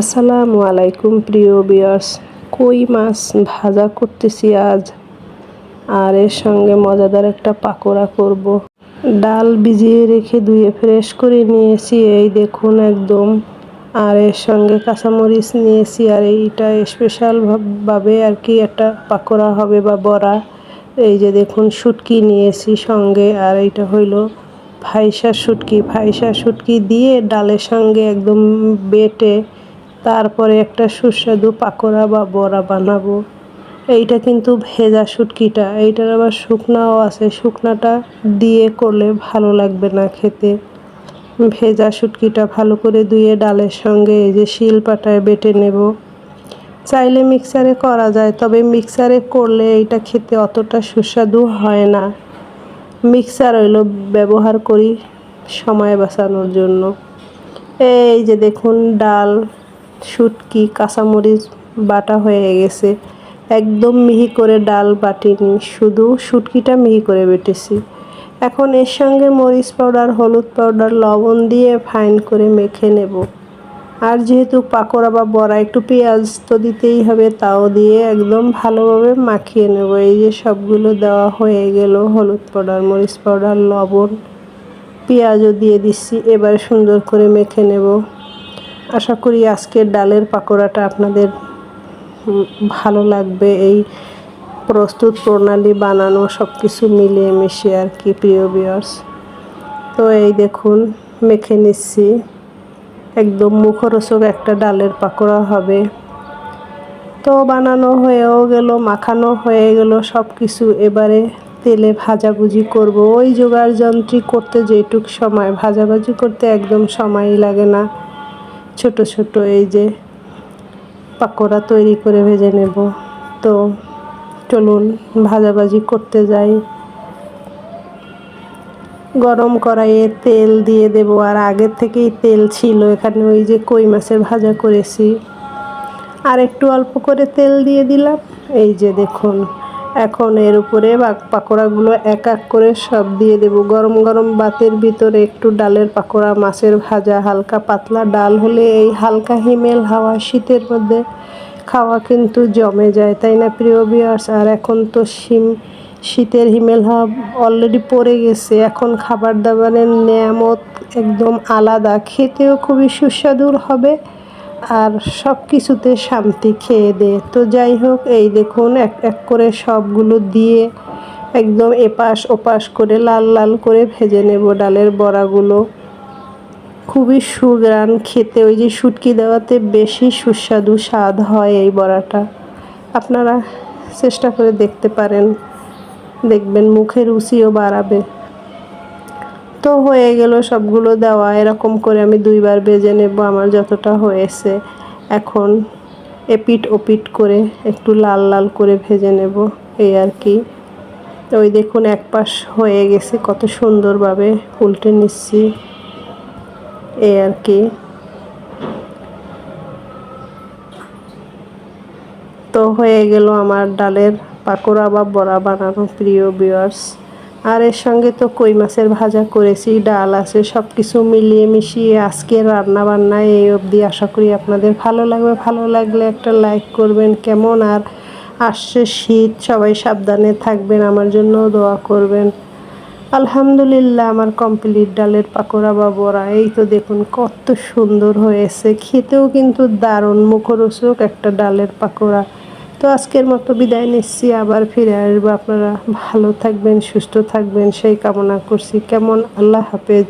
আসসালামু আলাইকুম, প্রিয় বিয়ার্স কই মাছ ভাজা করতেছি আজ? আর এর সঙ্গে মজাদার একটা পাকোড়া করব। ডাল ভিজিয়ে রেখে ধুয়ে ফ্রেশ করে নিয়েছি, এই দেখুন একদম। আর এর সঙ্গে কাঁচামরিচ নিয়েছি, আর এইটা স্পেশাল ভাবে আর কি একটা পাকোড়া হবে বা বড়া। এই যে দেখুন শুটকি নিয়েছি সঙ্গে, আর এইটা হইল ফাইসা শুটকি। ফাইসা শুটকি দিয়ে ডালের সঙ্গে একদম বেটে তারপরে একটা সুস্বাদু পাকোড়া বা বড়া বানাবো। এইটা কিন্তু ভেজা শুটকিটা, এইটার আবার শুকনাও আছে। শুকনাটা দিয়ে করলে ভালো লাগবে না খেতে। ভেজা শুটকিটা ভালো করে ধুয়ে ডালের সঙ্গে এই যে শিল পাটায় বেটে নেব। চাইলে মিক্সারে করা যায়, তবে মিক্সারে করলে এইটা খেতে অতটা সুস্বাদু হয় না। মিক্সার হইল ব্যবহার করি সময় বাঁচানোর জন্য। এই যে দেখুন, ডাল শুটকি, কাঁচামরিচ বাটা হয়ে গেছে। একদম মিহি করে ডাল বাটিনি, শুধু শুটকিটা মিহি করে বেটেছি। এখন এর সঙ্গে মরিচ পাউডার, হলুদ পাউডার, লবণ দিয়ে ফাইন করে মেখে নেব। আর যেহেতু পাকোড়া বা বড়া একটু পেঁয়াজ তো দিতেই হবে, তাও দিয়ে একদম ভালোভাবে মাখিয়ে নেব। এই যে সবগুলো দেওয়া হয়ে গেল, হলুদ পাউডার, মরিচ পাউডার, লবণ, পেঁয়াজও দিয়ে দিচ্ছি। এবার সুন্দর করে মেখে নেব। আশা করি আজকের ডালের পাকোড়াটা আপনাদের ভালো লাগবে। এই প্রস্তুত প্রণালী বানানো সব কিছু মিলিয়ে মিশিয়ে আর কি প্রিয় বিয়ার্স তো এই দেখুন, মেখে নিচ্ছি। একদম মুখরোচক একটা ডালের পাকোড়া হবে। তো বানানো হয়েও গেল, মাখানো হয়ে গেল সব কিছু এবারে তেলে ভাজাভুজি করব। ওই জোগাড় যন্ত্রী করতে যেটুক সময়, ভাজাভাজি করতে একদম সময়ই লাগে না। ছোট ছোট এই যে পাকোড়া তৈরি করে ভেজে নেব। তো চলুন, ভাজাভাজি করতে যাই। গরম কড়াইয়ে তেল দিয়ে দেব, আর আগের থেকেই তেল ছিল। এখানে ওই যে কই মাছের ভাজা করেছি। আর একটু অল্প করে তেল দিয়ে দিলাম। এই যে দেখুন এখন এর উপরে পাকোড়াগুলো এক এক করে সব দিয়ে দেব। গরম গরম বাতের ভিতরে একটু ডালের পাকোড়া, মাছের ভাজা, হালকা পাতলা ডাল হলে এই হালকা হিমেল হাওয়া শীতের মধ্যে খাওয়া কিন্তু জমে যায়, তাই না প্রিয় বিয়ার্স আর এখন তো শিম, শীতের হিমেল হাওয়া অলরেডি পড়ে গেছে। এখন খাবার দাবারের নিয়ামত একদম আলাদা। খেতেও খুবই সুস্বাদুর হবে। আর সব কিছুতে শান্তি খেয়ে দে। তো যাই হোক, এই দেখুন, এক এক করে সবগুলো দিয়ে একদম এপাশ ওপাশ করে লাল লাল করে ভেজে নেব ডালের বড়াগুলো। খুবই সুগ্রান খেতে, ওই যে শুটকি দেওয়াতে বেশি সুস্বাদু স্বাদ হয় এই বড়াটা। আপনারা চেষ্টা করে দেখতে পারেন, দেখবেন মুখে রুচিও বাড়াবে। তো হয়ে গেল সবগুলো দেওয়া। এরকম করে আমি দুইবার বেজে নেব আমার যতটা হয়েছে। এখন এপিট ওপিট করে একটু লাল লাল করে ভেজে নেব, এই আর কি। তো ওই দেখুন এক পাশ হয়ে গেছে, কত সুন্দরভাবে উল্টে নিচ্ছি, এই আর কি। তো হয়ে গেল আমার ডালের পাকোড়া বা বড়া বানানো, প্রিয় বিয়ার্স আর এর সঙ্গে তো কই মাছের ভাজা করেছি, ডাল আছে সব কিছু মিলিয়ে মিশিয়ে আজকের রান্না বান্না এই অবধি। আশা করি আপনাদের ভালো লাগবে। ভালো লাগলে একটা লাইক করবেন, কেমন? আর আসছে শীত, সবাই সাবধানে থাকবেন, আমার জন্য দোয়া করবেন। আলহামদুলিল্লাহ, আমার কমপ্লিট ডালের পাকোড়া বা বড়া, এই তো দেখুন কত সুন্দর হয়েছে। খেতেও কিন্তু দারুণ মুখরোচক একটা ডালের পাকোড়া। তো আজকের মতো বিদায় নিচ্ছি, আবার ফিরে আসব। আপনারা ভালো থাকবেন, সুস্থ থাকবেন, সেই কামনা করছি। কেমন? আল্লাহ হাফেজ।